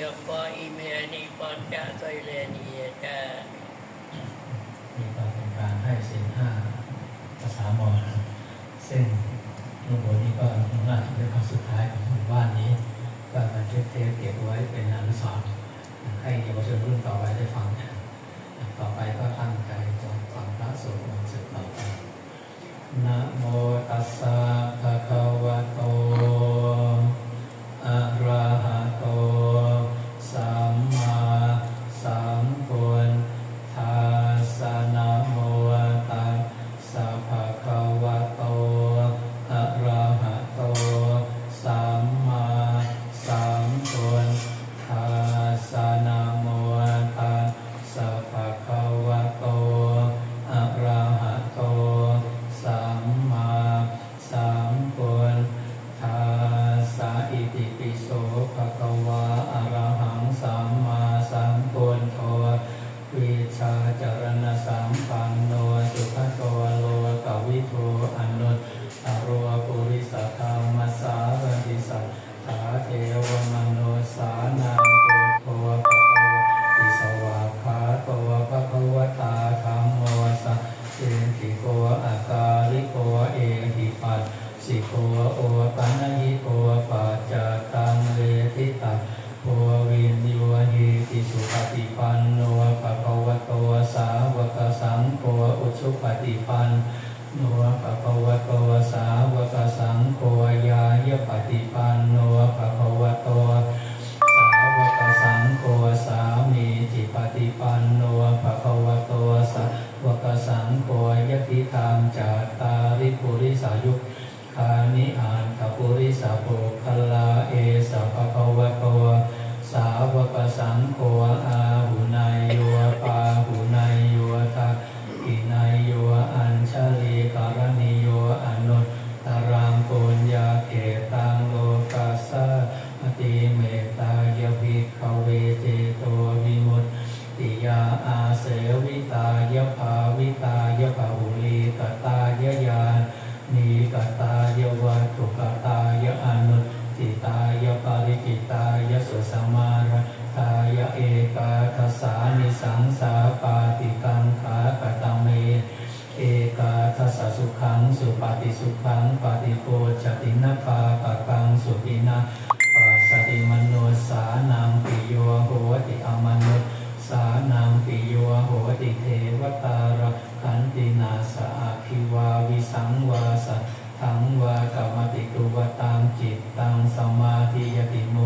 ยปะอิเมนิปัจจะไตเลนียตามีความเป็นการให้สินห้าภาษามอญซึ่งลวงปู่นี้ก็มุ่งหน้าถึงเป็นครั้งสุดท้ายของหมู่บ้านนี้ก็มาเทึกเทปเก็บไว้เป็นอนุสรณ์ให้เยาวชนรุ่นต่อไปได้ฟัง ต่อไปก็ตั้ง ติพันโนปะภวะโตสาวกสังโฆยายปฏิปันโนปะภวะโตสาวกสังโฆสามีจิปฏิปันโนปะภวะโตสาวกสังโฆยติตามจาตาริปุริสายุคานิอานตปุริสาโภคลาเอสัพ สุขังสุปฏิสุขังปฏิโกจตินาปาปะกังสุตินาปัสติมโนสานังปิโยโหติอมนุสานังปิโยโหติเทวตาระขันตินาสาคิวาวิสังวาสังวากรรมติตุวตางจิตตังสมาธิยติโม